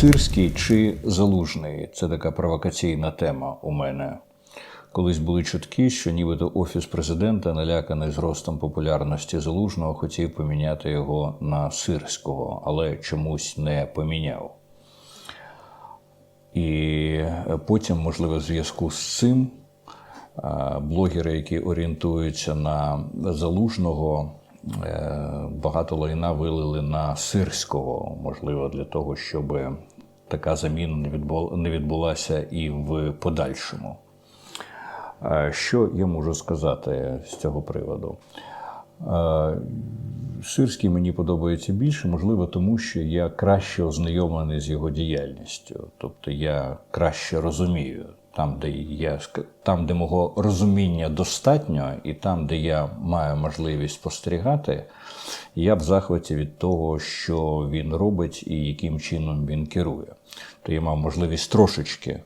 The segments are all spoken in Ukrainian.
Сирський чи Залужний це така провокаційна тема у мене. Колись були чутки, що нібито офіс президента, наляканий зростом популярності залужного, хотів поміняти його на сирського, але чомусь не поміняв. І потім, можливо, в зв'язку з цим е, блогери, які орієнтуються на залужного, е, багато лайна вилили на сирського, можливо, для того, щоб така заміна не відбулася і в подальшому. Е, Що я можу сказати з цього приводу? Е, Сирський мені подобається більше, можливо, тому що я краще ознайомлений з його діяльністю. Тобто я краще розумію там, де ск- там, де мого розуміння достатньо, і там, де я маю можливість спостерігати, я в захваті від того, що він робить і яким чином він керує. То я мав можливість трошечки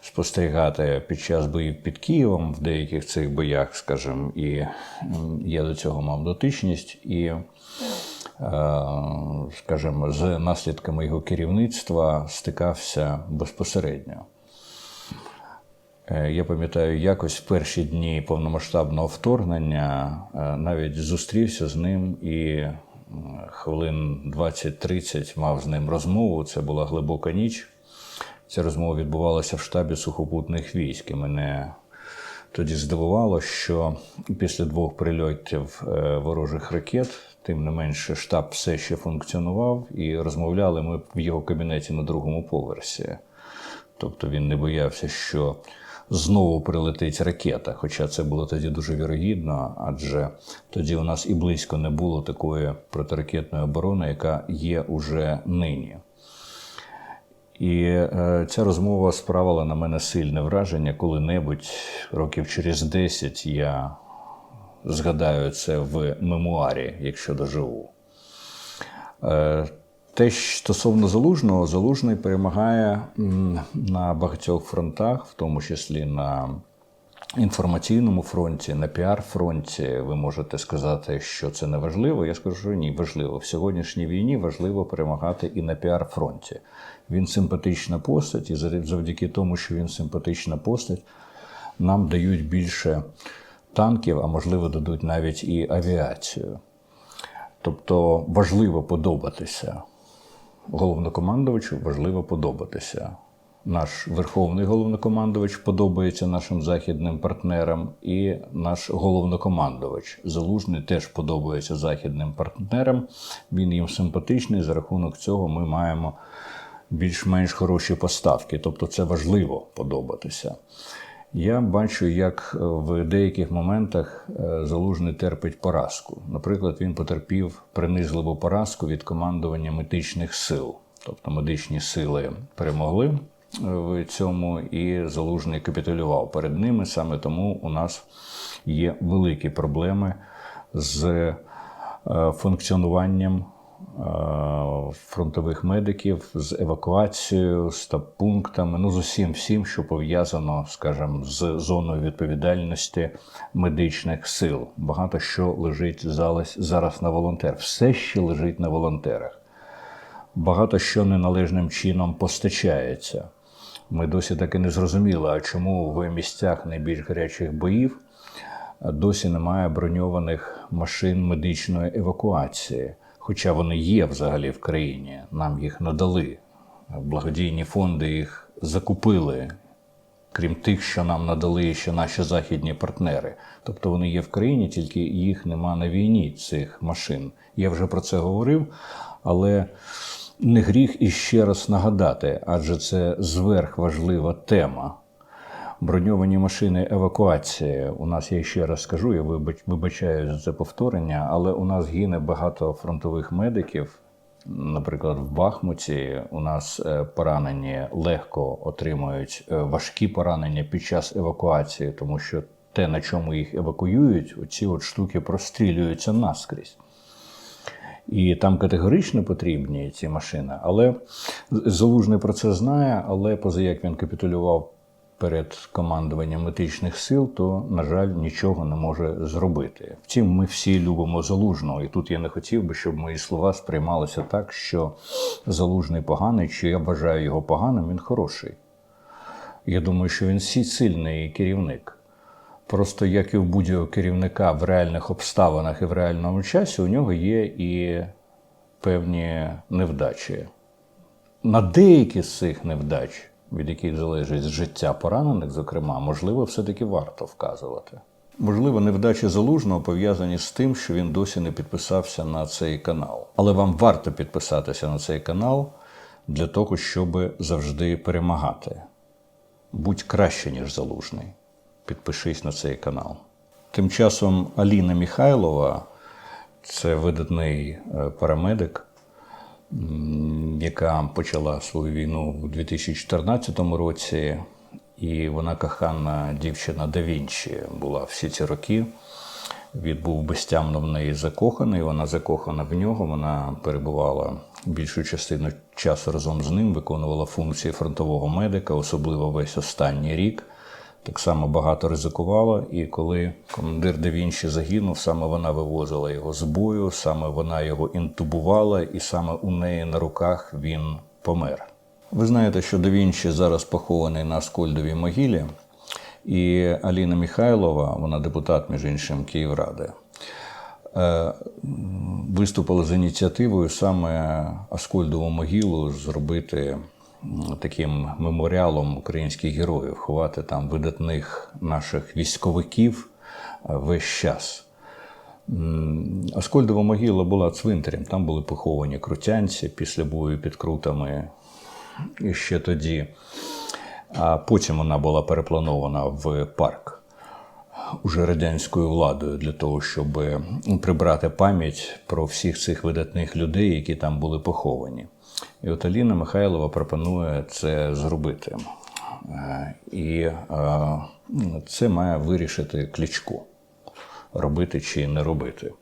спостерігати під час боїв під Києвом в деяких цих боях, скажімо, і я до цього мав дотичність і, е, скажімо, з наслідками його керівництва стикався безпосередньо. Е, Я пам'ятаю, якось в перші дні повномасштабного вторгнення е, навіть зустрівся з ним і хвилин 20-30 мав з ним розмову. Це була глибока ніч. Ця розмова відбувалася в штабі сухопутних військ. І мене тоді здивувало, що після двох прильотів е, ворожих ракет, тим не менше, штаб все ще функціонував, і розмовляли ми в його кабінеті на другому поверсі. Тобто він не боявся, що знову прилетить ракета. Хоча це було тоді дуже вірогідно, адже тоді у нас і близько не було такої протиракетної оборони, яка є уже нині. І е, ця розмова справила на мене сильне враження. Коли-небудь, років через 10, я згадаю це в мемуарі, якщо доживу. Е, те, що стосовно залужного, залужний перемагає на багатьох фронтах, в тому числі на інформаційному фронті, на піар-фронті. Ви можете сказати, що це не важливо. Я скажу, що ні, важливо. В сьогоднішній війні важливо перемагати і на піар-фронті. Він симпатична постать, і завдяки тому, що він симпатична постать, нам дають більше танків, а можливо, дадуть навіть і авіацію. Тобто важливо подобатися головнокомандувачу, важливо подобатися. Наш верховний головнокомандувач подобається нашим західним партнерам, і наш головнокомандувач залужний теж подобається західним партнерам. Він їм симпатичний. За рахунок цього ми маємо більш-менш хороші поставки. Тобто, це важливо подобатися. Я бачу, як в деяких моментах е, залужний терпить поразку. Наприклад, він потерпів принизливу поразку від командування медичних сил. Тобто медичні сили перемогли е, в цьому, і залужний капітулював перед ними. Саме тому у нас є великі проблеми з е, функціонуванням е, фронтових медиків з евакуацією, з пунктами, ну з усім всім, що пов'язано, скажімо, з зоною відповідальності медичних сил. Багато що лежить зараз, на волонтерах. Все ще лежить на волонтерах. Багато що неналежним чином постачається. Ми досі так і не зрозуміли, а чому в місцях найбільш гарячих боїв досі немає броньованих машин медичної евакуації, хоча вони є взагалі в країні. Нам їх надали. Благодійні фонди їх закупили, крім тих, що нам надали ще наші західні партнери. Тобто вони є в країні, тільки їх нема на війні, цих машин. Я вже про це говорив, але не гріх іще раз нагадати, адже це зверхважлива тема броньовані машини евакуації. У нас я ще раз скажу, я вибач- вибачаю за повторення, але у нас гине багато фронтових медиків. Наприклад, в Бахмуті у нас е, поранені легко отримують е, важкі поранення під час евакуації, тому що те, на чому їх евакуюють, оці от штуки прострілюються наскрізь. І там категорично потрібні ці машини. Але Залужний про це знає, але поза як він капітулював перед командуванням метичних сил, то, на жаль, нічого не може зробити. Втім, ми всі любимо залужного, і тут я не хотів би, щоб мої слова сприймалися так, що залужний поганий, чи я бажаю його поганим, він хороший. Я думаю, що він сильний керівник. Просто як і у будь-якого керівника в реальних обставинах і в реальному часі, у нього є і певні невдачі. На деякі з цих невдач, від яких залежить життя поранених, зокрема, можливо, все-таки варто вказувати. Можливо, невдачі залужного пов'язані з тим, що він досі не підписався на цей канал. Але вам варто підписатися на цей канал для того, щоб завжди перемагати. Будь краще, ніж залужний. Підпишись на цей канал. Тим часом Аліна Міхайлова це видатний е, парамедик, яка почала свою війну у 2014 році, і вона кохана дівчина да Вінчі була всі ці роки. Він був безтямно в неї закоханий, вона закохана в нього. Вона перебувала більшу частину часу разом з ним, виконувала функції фронтового медика, особливо весь останній рік. Так само багато ризикувала. І коли командир Да Вінчі загинув, саме вона вивозила його з бою, саме вона його інтубувала, і саме у неї на руках він помер. Ви знаєте, що Да Вінчі зараз похований на Аскольдовій могилі. І Аліна Михайлова, вона депутат, між іншим, Київради, е, виступила з ініціативою саме Аскольдову могилу зробити таким меморіалом українських героїв, ховати там видатних наших військовиків е, весь час. Аскольдова могила була цвинтарем, там були поховані крутянці після бою під крутами і ще тоді. А потім вона була перепланована в парк уже радянською владою для того, щоб прибрати пам'ять про всіх цих видатних людей, які там були поховані. І от Аліна Михайлова пропонує це зробити. Е, І е, це має вирішити Кличко, робити чи не робити.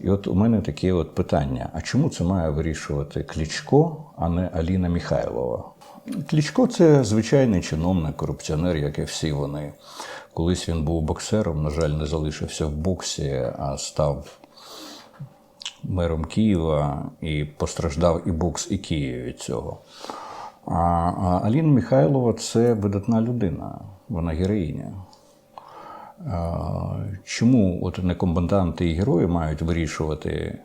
І от у мене таке от питання: а чому це має вирішувати Кличко, а не Аліна Михайлова? Кличко це звичайний чиновник, корупціонер, як і всі вони. Колись він був боксером, на жаль, не залишився в боксі, а став мером Києва і постраждав і бокс, і Київ від цього. А Аліна Михайлова це видатна людина, вона героїня. Чому от некомбатанти і герої мають вирішувати,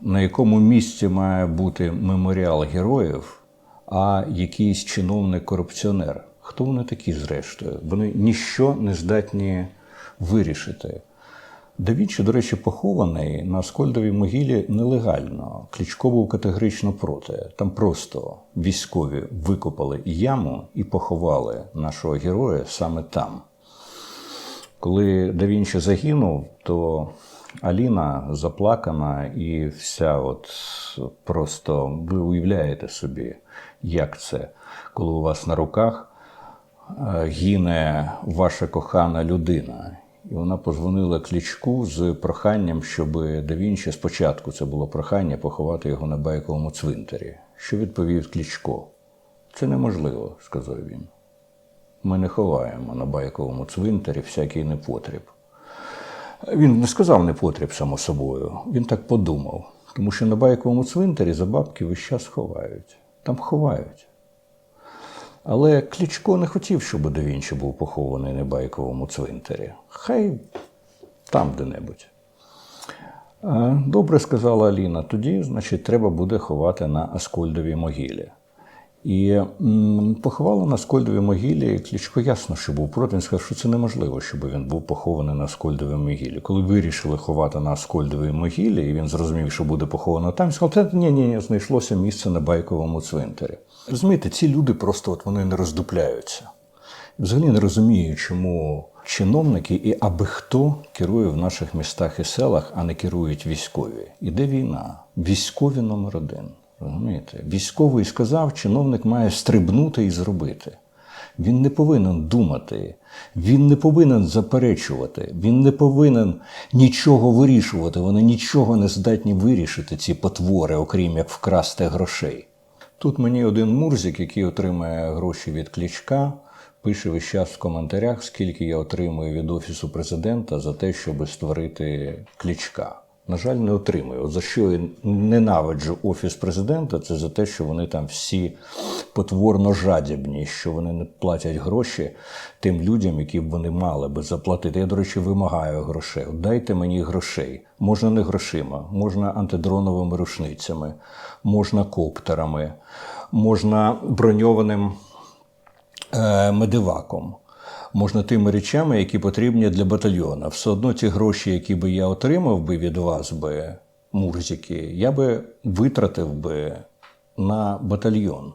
на якому місці має бути меморіал героїв, а якийсь чиновник-корупціонер? Хто вони такі, зрештою? Вони ніщо не здатні вирішити. Да Вінчі, до речі, похований на Аскольдовій могилі нелегально. Кличко був категорично проти. Там просто військові викопали яму і поховали нашого героя саме там. Коли Да загинув, то Аліна заплакана і вся от просто ви уявляєте собі, як це, коли у вас на руках е, гине ваша кохана людина. І вона позвонила Клічку з проханням, щоб Да Вінчі спочатку це було прохання поховати його на байковому цвинтарі. Що відповів Клічко? Це неможливо, сказав він. Ми не ховаємо на байковому цвинтарі всякий непотріб. Він не сказав непотріб, само собою, він так подумав. Тому що на байковому цвинтарі за бабки весь час ховають. Там ховають. Але Кличко не хотів, щоб Да Вінчі був похований на байковому цвинтарі. Хай там де-небудь. «Е, Добре, сказала Аліна, тоді, значить, треба буде ховати на Аскольдовій могилі. І м, поховала на Аскольдовій могилі. Кличко ясно, що був проти. Він сказав, що це неможливо, щоб він був похований на Аскольдовій могилі. Коли вирішили ховати на Аскольдовій могилі, і він зрозумів, що буде поховано там, він сказав, ні, ні, ні, знайшлося місце на байковому цвинтарі. Розумієте, ці люди просто от вони не роздупляються. Взагалі не розумію, чому чиновники і аби хто керує в наших містах і селах, а не керують військові. Іде війна. Військові номер один. Розумієте? Військовий сказав, чиновник має стрибнути і зробити. Він не повинен думати, він не повинен заперечувати, він не повинен нічого вирішувати. Вони нічого не здатні вирішити, ці потвори, окрім як вкрасти грошей. Тут мені один мурзик, який отримає гроші від клічка, пише весь час в коментарях, скільки я отримую від Офісу президента за те, щоб створити клічка. На жаль, не отримую. От за що я ненавиджу Офіс президента, це за те, що вони там всі потворно жадібні, що вони не платять гроші тим людям, які б вони мали би заплатити. Я, до речі, вимагаю грошей. Дайте мені грошей. Можна не грошима, можна антидроновими рушницями, можна коптерами, можна броньованим е, медиваком. Можна тими речами, які потрібні для батальйона. Все одно ті гроші, які би я отримав би від вас, би, Мурзики, я би витратив би на батальйон.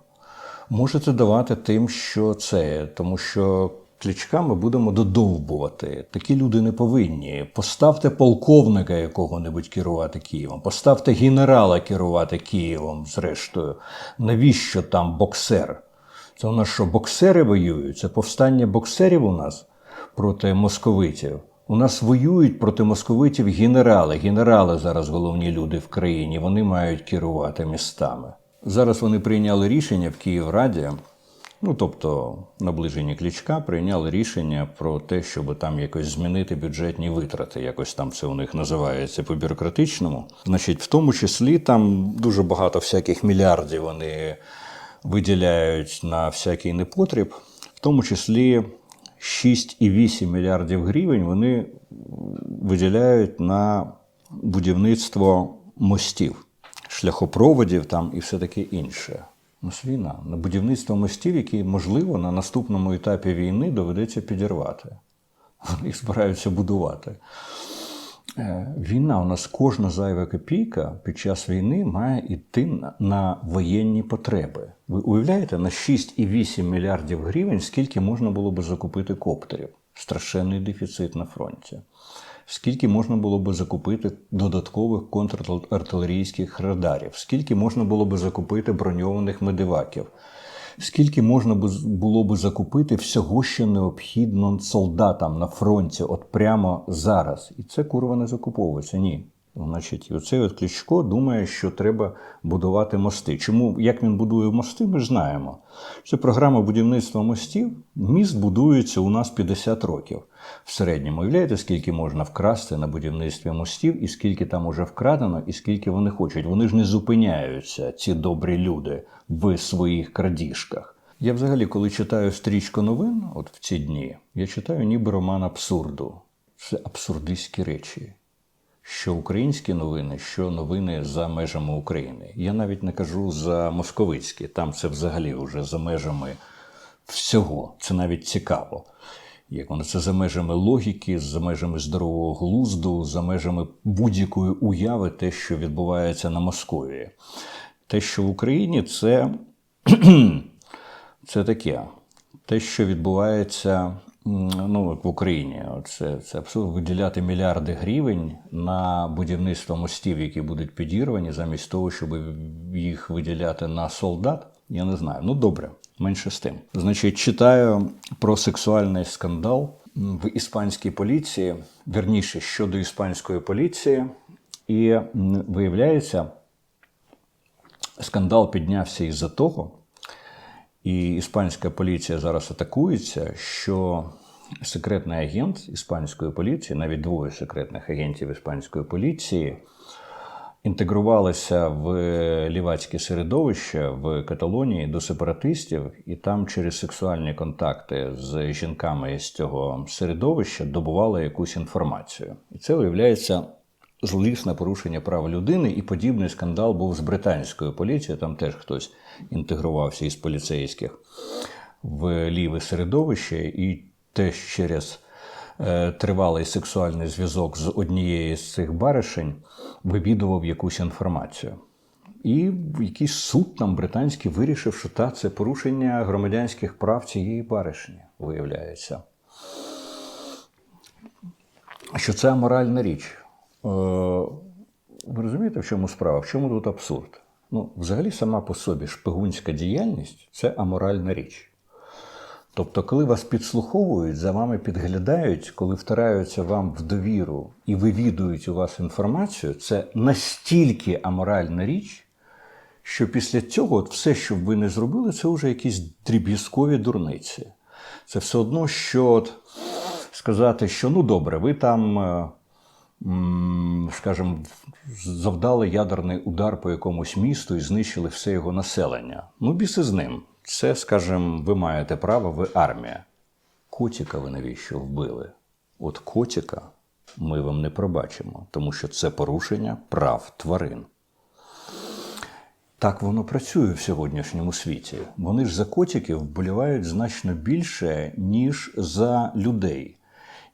Можете давати тим, що це, тому що клічка ми будемо додовбувати. Такі люди не повинні. Поставте полковника якого-небудь керувати Києвом, поставте генерала керувати Києвом, зрештою. Навіщо там боксер? Це у нас що, боксери воюють? Це повстання боксерів у нас проти московитів. У нас воюють проти московитів генерали. Генерали зараз головні люди в країні. Вони мають керувати містами. Зараз вони прийняли рішення в Київраді. Ну, тобто, наближені Клічка прийняли рішення про те, щоб там якось змінити бюджетні витрати. Якось там це у них називається по бюрократичному. Значить, в тому числі там дуже багато всяких мільярдів вони виділяють на всякий непотріб, в тому числі 6,8 мільярдів гривень вони виділяють на будівництво мостів, шляхопроводів там і все таке інше. Ну, війна. На будівництво мостів, які, можливо, на наступному етапі війни доведеться підірвати. Вони їх збираються будувати. Е, Війна у нас кожна зайва копійка під час війни має йти на, на воєнні потреби. Ви уявляєте, на 6,8 мільярдів гривень скільки можна було би закупити коптерів? Страшенний дефіцит на фронті. Скільки можна було би закупити додаткових контрартилерійських радарів? Скільки можна було би закупити броньованих медиваків? Скільки можна бу- було би закупити всього, що необхідно солдатам на фронті, от прямо зараз? І це курва не закуповується. Ні. Значить, оцей от Кличко думає, що треба будувати мости. Чому як він будує мости, ми знаємо. Це програма будівництва мостів. Міст будується у нас 50 років в середньому. Уявляєте, скільки можна вкрасти на будівництві мостів, і скільки там уже вкрадено, і скільки вони хочуть. Вони ж не зупиняються, ці добрі люди, в своїх крадіжках. Я взагалі, коли читаю стрічку новин, от в ці дні, я читаю ніби роман абсурду. Це абсурдистські речі. Що українські новини, що новини за межами України. Я навіть не кажу за московицькі, там це взагалі вже за межами всього. Це навіть цікаво. Як воно це за межами логіки, за межами здорового глузду, за межами будь-якої уяви, те, що відбувається на Московії. Те, що в Україні, це, це таке. Те, що відбувається ну, в Україні, це, це абсурд виділяти мільярди гривень на будівництво мостів, які будуть підірвані, замість того, щоб їх виділяти на солдат. Я не знаю. Ну добре, менше з тим. Значить, читаю про сексуальний скандал в іспанській поліції, верніше щодо іспанської поліції, і виявляється, скандал піднявся із-за того, і іспанська поліція зараз атакується, що секретний агент іспанської поліції, навіть двоє секретних агентів іспанської поліції, інтегрувалися в лівацьке середовище в Каталонії до сепаратистів, і там через сексуальні контакти з жінками з цього середовища добували якусь інформацію. І це виявляється злісне порушення прав людини, і подібний скандал був з британською поліцією. Там теж хтось інтегрувався із поліцейських в ліве середовище, і теж через е, тривалий сексуальний зв'язок з однією з цих баришень вивідував якусь інформацію. І якийсь суд там британський вирішив, що та це порушення громадянських прав цієї баришні, виявляється. Що це аморальна річ. Е, Ви розумієте, в чому справа? В чому тут абсурд? Ну, взагалі, сама по собі шпигунська діяльність це аморальна річ. Тобто, коли вас підслуховують, за вами підглядають, коли втираються вам в довіру і вивідують у вас інформацію, це настільки аморальна річ, що після цього от все, що б ви не зробили, це вже якісь дріб'язкові дурниці. Це все одно, що от сказати, що ну добре, ви там, е, скажімо, завдали ядерний удар по якомусь місту і знищили все його населення. Ну, біси з ним. Це, скажімо, ви маєте право, ви армія. Котика ви навіщо вбили? От котика ми вам не пробачимо, тому що це порушення прав тварин. Так воно працює в сьогоднішньому світі. Вони ж за котиків вболівають значно більше, ніж за людей.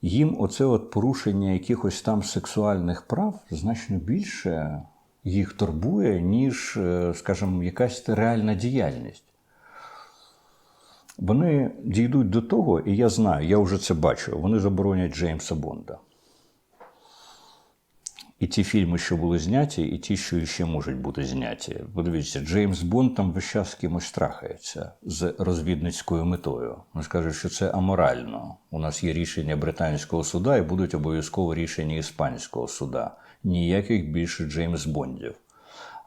Їм оце от порушення якихось там сексуальних прав значно більше їх турбує, ніж, е, скажімо, якась реальна діяльність. Вони дійдуть до того, і я знаю, я вже це бачу. Вони заборонять Джеймса Бонда. І ті фільми, що були зняті, і ті, що ще можуть бути зняті. Подивіться, Джеймс Бонд там весь час кимось трахається з розвідницькою метою. Вони скажуть, що це аморально. У нас є рішення британського суда і будуть обов'язково рішення іспанського суда. Ніяких більше Джеймс Бондів.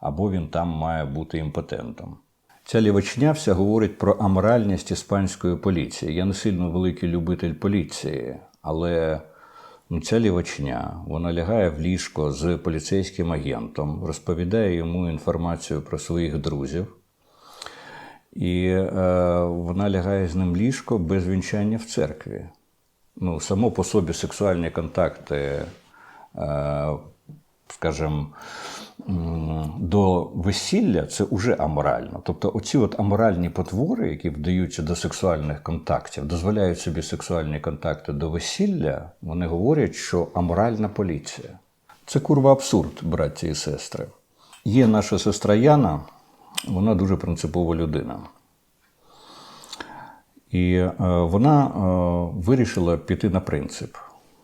Або він там має бути імпотентом. Ця лівачня вся говорить про аморальність іспанської поліції. Я не сильно великий любитель поліції, але ну, ця лівачня вона лягає в ліжко з поліцейським агентом, розповідає йому інформацію про своїх друзів. І е, вона лягає з ним ліжко без вінчання в церкві. Ну, само по собі сексуальні контакти, е, скажімо, до весілля це вже аморально. Тобто, оці от аморальні потвори, які вдаються до сексуальних контактів, дозволяють собі сексуальні контакти до весілля, вони говорять, що аморальна поліція. Це курва абсурд, браті і сестри. Є наша сестра Яна, вона дуже принципова людина. І е, вона е, вирішила піти на принцип.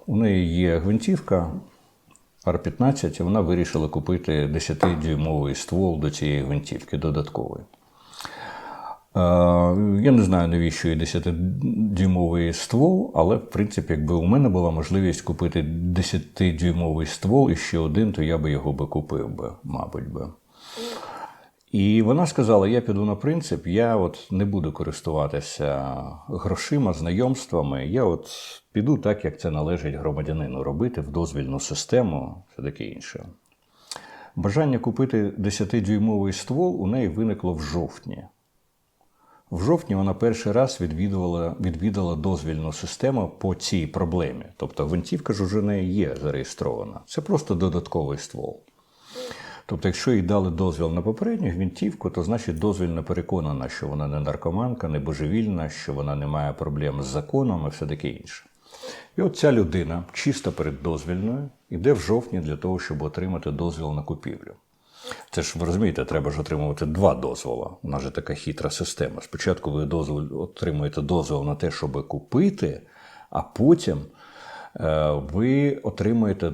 У неї є гвинтівка Р-15, і вона вирішила купити 10-дюймовий ствол до цієї гвинтівки додатковий. Е, Я не знаю, навіщо і 10-дюймовий ствол, але в принципі, якби у мене була можливість купити 10-дюймовий ствол і ще один, то я би його би купив би, мабуть би. І вона сказала: я піду на принцип, я от не буду користуватися грошима, знайомствами. Я от піду так, як це належить громадянину робити в дозвільну систему, все таке інше. Бажання купити 10-дюймовий ствол у неї виникло в жовтні. В жовтні вона перший раз відвідувала, відвідала дозвільну систему по цій проблемі. Тобто гвинтівка ж уже в неї є зареєстрована. Це просто додатковий ствол. Тобто, якщо їй дали дозвіл на попередню гвинтівку, то значить дозвільна переконана, що вона не наркоманка, не божевільна, що вона не має проблем з законом і все таке інше. І от ця людина, чисто перед дозвільною, йде в жовтні для того, щоб отримати дозвіл на купівлю. Це ж ви розумієте, треба ж отримувати два дозвола. У нас же така хитра система. Спочатку ви дозвіл, отримуєте дозвіл на те, щоб купити, а потім ви отримуєте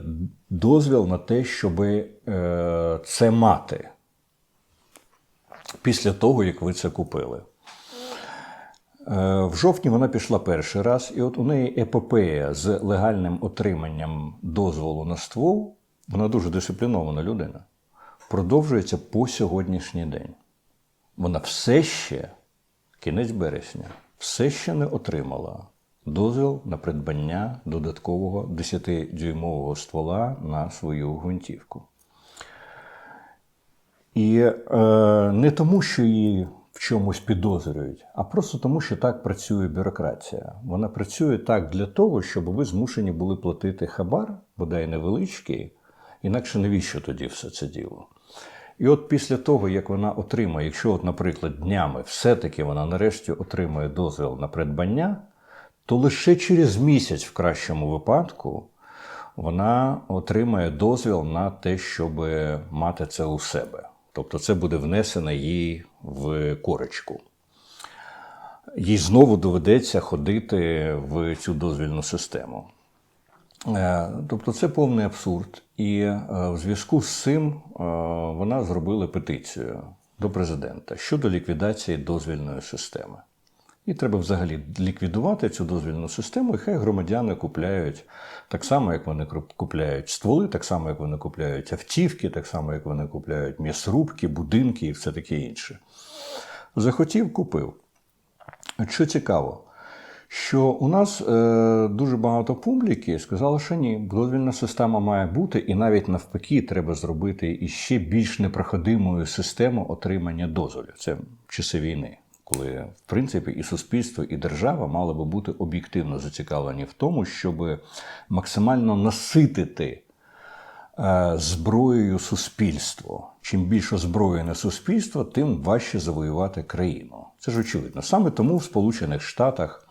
дозвіл на те, щоб е, це мати після того, як ви це купили. Е, В жовтні вона пішла перший раз, і от у неї епопея з легальним отриманням дозволу на ствол, вона дуже дисциплінована людина, продовжується по сьогоднішній день. Вона все ще, кінець березня, все ще не отримала дозвіл на придбання додаткового 10-дюймового ствола на свою гвинтівку. І е, не тому, що її в чомусь підозрюють, а просто тому, що так працює бюрократія. Вона працює так для того, щоб ви змушені були платити хабар, бодай невеличкий, інакше навіщо тоді все це діло? І от після того, як вона отримає, якщо, от, наприклад, днями все-таки вона нарешті отримує дозвіл на придбання, то лише через місяць, в кращому випадку, вона отримає дозвіл на те, щоб мати це у себе. Тобто це буде внесено їй в корочку. Їй знову доведеться ходити в цю дозвільну систему. Е, Тобто це повний абсурд. І е, в зв'язку з цим е, вона зробила петицію до президента щодо ліквідації дозвільної системи. І треба взагалі ліквідувати цю дозвільну систему, і хай громадяни купляють так само, як вони купляють стволи, так само, як вони купляють автівки, так само, як вони купляють м'ясрубки, будинки і все таке інше. Захотів, купив. Що цікаво, що у нас е, дуже багато публіки сказало, що ні, дозвільна система має бути, і навіть навпаки, треба зробити іще більш непроходимою систему отримання дозволів. Це часи війни, коли в принципі і суспільство, і держава мали би бути об'єктивно зацікавлені в тому, щоб максимально наситити е, зброєю суспільство. Чим більш озброєне суспільство, тим важче завоювати країну. Це ж очевидно. Саме тому в Сполучених Штатах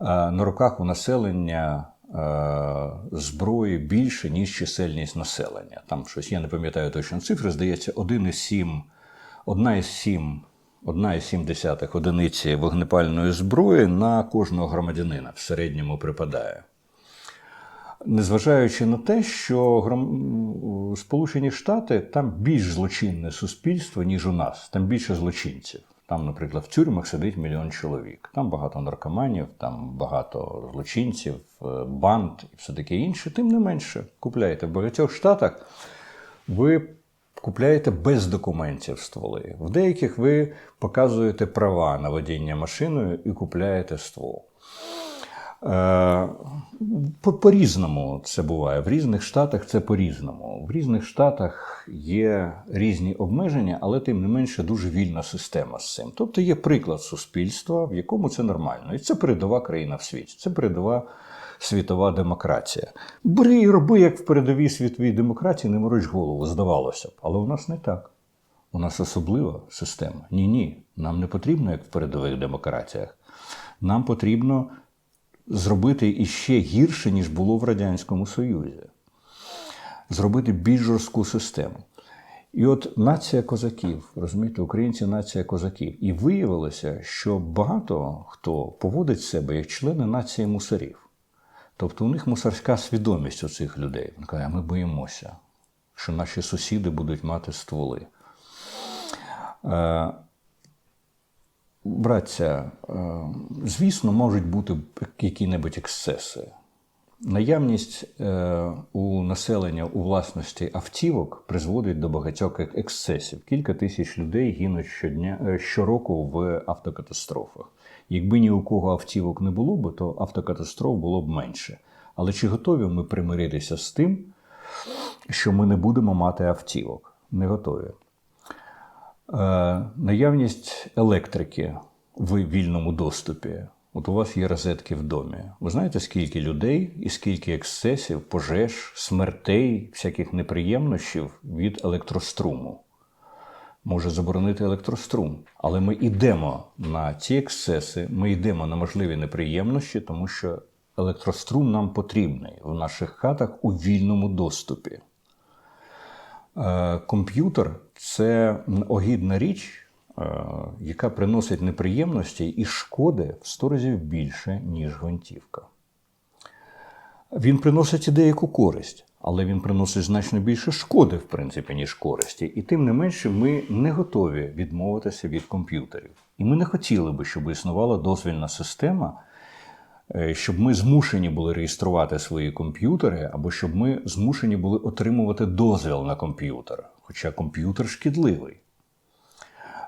е, на руках у населення е, зброї більше, ніж чисельність населення. Там щось, я не пам'ятаю точно цифри, здається, 1,7, 1,7 1,7 одиниці вогнепальної зброї на кожного громадянина в середньому припадає. Незважаючи на те, що. Сполучені Штати там більш злочинне суспільство, ніж у нас, там більше злочинців. Там, наприклад, в тюрмах сидить мільйон чоловік. Там багато наркоманів, там багато злочинців, е, банд і все таке інше. Тим не менше, купляєте в багатьох штатах. Ви купляєте без документів стволи. В деяких ви показуєте права на водіння машиною і купляєте ствол. Е, по- По-різному це буває. В різних штатах це по-різному. В різних штатах є різні обмеження, але тим не менше дуже вільна система з цим. Тобто є приклад суспільства, в якому це нормально. І це передова країна в світі. Це передова світова демократія. Бери і роби, як в передовій світовій демократії, не мороч голову, здавалося б. Але у нас не так. У нас особлива система. Ні, ні. Нам не потрібно, як в передових демократіях. Нам потрібно зробити іще гірше, ніж було в Радянському Союзі. Зробити більш жорстку систему. І от нація козаків, розумієте, українці нація козаків. І виявилося, що багато хто поводить себе як члени нації мусорів. Тобто у них мусорська свідомість у цих людей. Він каже, ми боїмося, що наші сусіди будуть мати стволи. Е, Братця, е, звісно, можуть бути які-небудь ексцеси. Наявність е, у населення у власності автівок призводить до багатьох ексцесів. Кілька тисяч людей гинуть щодня щороку в автокатастрофах. Якби ні у кого автівок не було б, то автокатастроф було б менше. Але чи готові ми примиритися з тим, що ми не будемо мати автівок? Не готові. Е, наявність електрики в вільному доступі. От у вас є розетки в домі. Ви знаєте, скільки людей і скільки ексцесів, пожеж, смертей, всяких неприємнощів від електроструму. Може заборонити електрострум. Але ми йдемо на ці ексцеси, ми йдемо на можливі неприємності, тому що електрострум нам потрібний в наших хатах у вільному доступі. Е, Комп'ютер це огідна річ, е, яка приносить неприємності і шкоди в 100 разів більше, ніж гвинтівка. Він приносить і деяку користь, але він приносить значно більше шкоди, в принципі, ніж користі. І тим не менше, ми не готові відмовитися від комп'ютерів. І ми не хотіли би, щоб існувала дозвільна система, е, щоб ми змушені були реєструвати свої комп'ютери, або щоб ми змушені були отримувати дозвіл на комп'ютер, хоча комп'ютер шкідливий.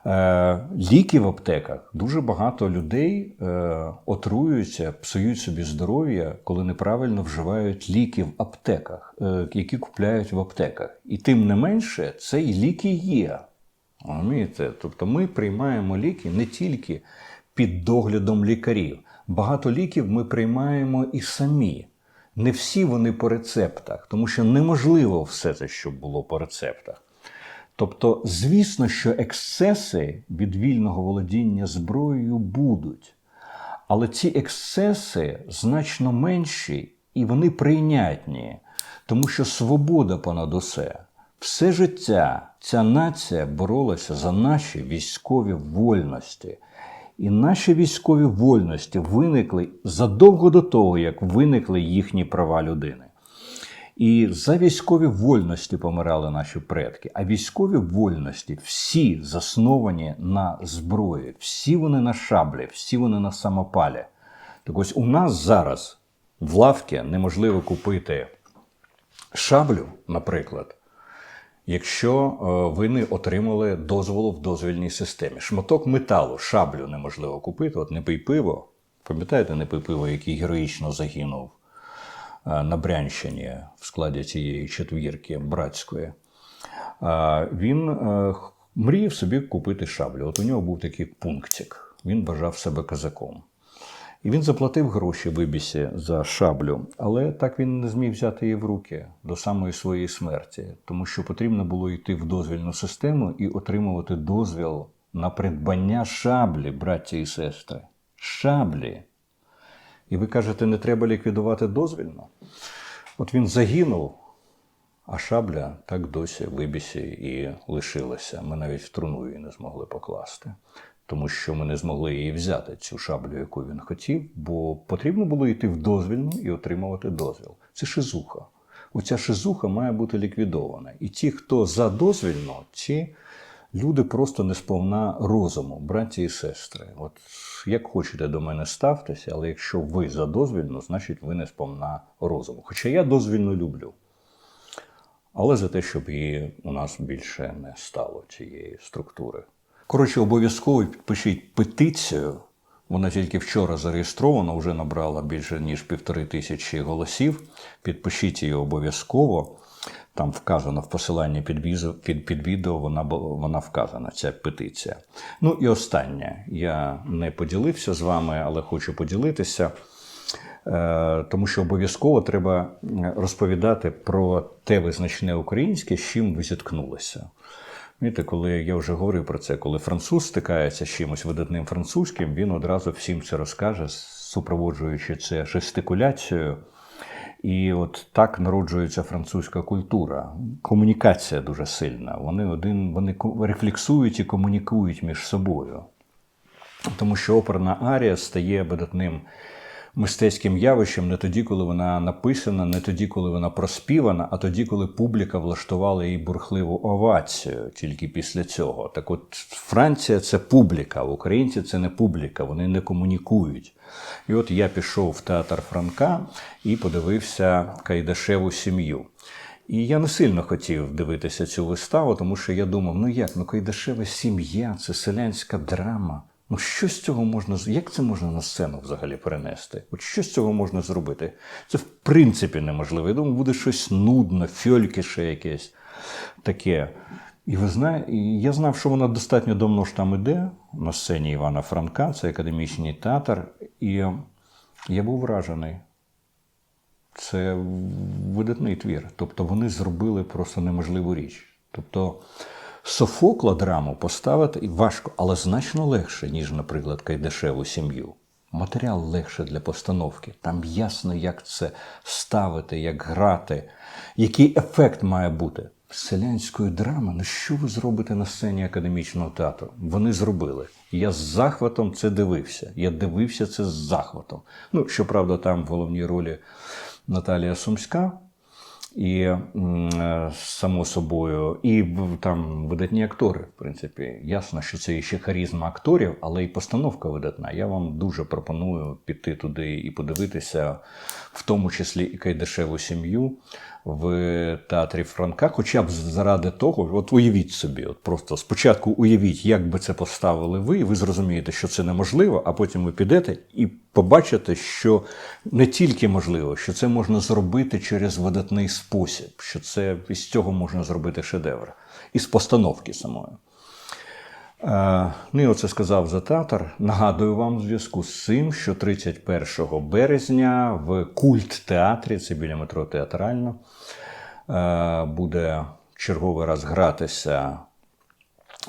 Е, Ліки в аптеках дуже багато людей е, отруюються, псують собі здоров'я, коли неправильно вживають ліки в аптеках, е, які купляють в аптеках. І тим не менше, це і ліки є. Розумієте? Тобто ми приймаємо ліки не тільки під доглядом лікарів. Багато ліків ми приймаємо і самі. Не всі вони по рецептах, тому що неможливо все це, щоб було по рецептах. Тобто, звісно, що ексцеси від вільного володіння зброєю будуть. Але ці ексцеси значно менші і вони прийнятні, тому що свобода понад усе. Все життя ця нація боролася за наші військові вольності. І наші військові вольності виникли задовго до того, як виникли їхні права людини. І за військові вольності помирали наші предки. А військові вольності всі засновані на зброї, всі вони на шаблі, всі вони на самопалі. Так ось у нас зараз в лавці неможливо купити шаблю, наприклад, якщо е, ви не отримали дозволу в дозвільній системі. Шматок металу, шаблю неможливо купити, от не пий пиво, Пам'ятаєте Непипива, який героїчно загинув на Брянщині в складі цієї четвірки братської? Він е, мріяв собі купити шаблю. От у нього був такий пунктик. Він бажав себе казаком. І він заплатив гроші вибісі за шаблю, але так він не зміг взяти її в руки до самої своєї смерті, тому що потрібно було йти в дозвільну систему і отримувати дозвіл на придбання шаблі, браття і сестри. Шаблі. І ви кажете, не треба ліквідувати дозвільно? От він загинув, а шабля так досі в вибісі і лишилася. Ми навіть в труну її не змогли покласти, тому що ми не змогли її взяти, цю шаблю, яку він хотів, бо потрібно було йти в дозвільну і отримувати дозвіл. Це шизуха. Оця шизуха має бути ліквідована. І ті, хто за дозвільно, ті люди просто не сповна розуму, браті і сестри. От як хочете до мене ставтеся, але якщо ви за дозвільну, значить ви не сповна розуму. Хоча я дозвільно люблю але за те, щоб її у нас більше не стало цієї структури. Коротше, обов'язково підпишіть петицію. Вона тільки вчора зареєстрована, вже набрала більше ніж півтори тисячі голосів. Підпишіть її обов'язково. Там вказано в посиланні під, візо, під, під відео, вона, вона вказана, ця петиція. Ну і останнє. Я не поділився з вами, але хочу поділитися. Е, тому що обов'язково треба е, розповідати про те визначне українське, з чим ви зіткнулися. Знаєте, коли я вже говорив про це, коли француз стикається з чимось видатним французьким, він одразу всім це розкаже, супроводжуючи це жестикуляцією. І от так народжується французька культура. Комунікація дуже сильна. Вони один вони рефлексують і комунікують між собою. Тому що оперна арія стає видатним мистецьким явищем не тоді, коли вона написана, не тоді, коли вона проспівана, а тоді, коли публіка влаштувала їй бурхливу овацію тільки після цього. Так от Франція це публіка, українці це не публіка, вони не комунікують. І от я пішов в театр Франка і подивився Кайдашеву сім'ю. І я не сильно хотів дивитися цю виставу, тому що я думав, ну як, ну Кайдашева сім'я, це селянська драма. Ну що з цього можна як це можна на сцену взагалі перенести? От що з цього можна зробити? Це в принципі неможливо. Я думаю, буде щось нудне, фьолькіше якесь таке. І ви знаєте, я знав, що вона достатньо давно ж там іде на сцені Івана Франка, це академічний театр, і я був вражений. Це видатний твір. Тобто вони зробили просто неможливу річ. Тобто Софокла драму поставити важко, але значно легше, ніж, наприклад, Кайдашеву сім'ю. Матеріал легше для постановки. Там ясно, як це ставити, як грати, який ефект має бути. Селянської драми, ну що ви зробите на сцені академічного театру? Вони зробили. Я з захватом це дивився. Я дивився це з захватом. Ну, щоправда, там в головній ролі Наталія Сумська. І е, само собою, і там видатні актори, в принципі. Ясно, що це ще харізма акторів, але і постановка видатна. Я вам дуже пропоную піти туди і подивитися, в тому числі і Кайдашеву сім'ю в театрі Франка, хоча б заради того, от уявіть собі, от просто спочатку уявіть, як би це поставили ви, і ви зрозумієте, що це неможливо, а потім ви підете і побачите, що не тільки можливо, що це можна зробити через видатний спосіб, що це із цього можна зробити шедевр, із постановки самої. Е, Ну і оце сказав за театр. Нагадую вам в зв'язку з цим, що 31 березня в культ театрі, це біля метро театрально, е, буде черговий раз гратися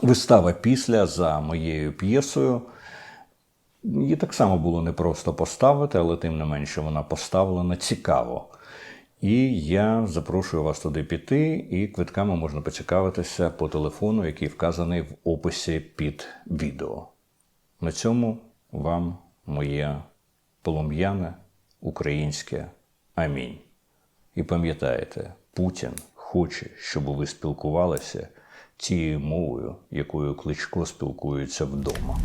вистава після за моєю п'єсою. Її так само було непросто поставити, але тим не менше вона поставлена цікаво. І я запрошую вас туди піти, і квитками можна поцікавитися по телефону, який вказаний в описі під відео. На цьому вам моє полум'яне українське амінь. І пам'ятайте, Путін хоче, щоб ви спілкувалися тією мовою, якою Кличко спілкується вдома.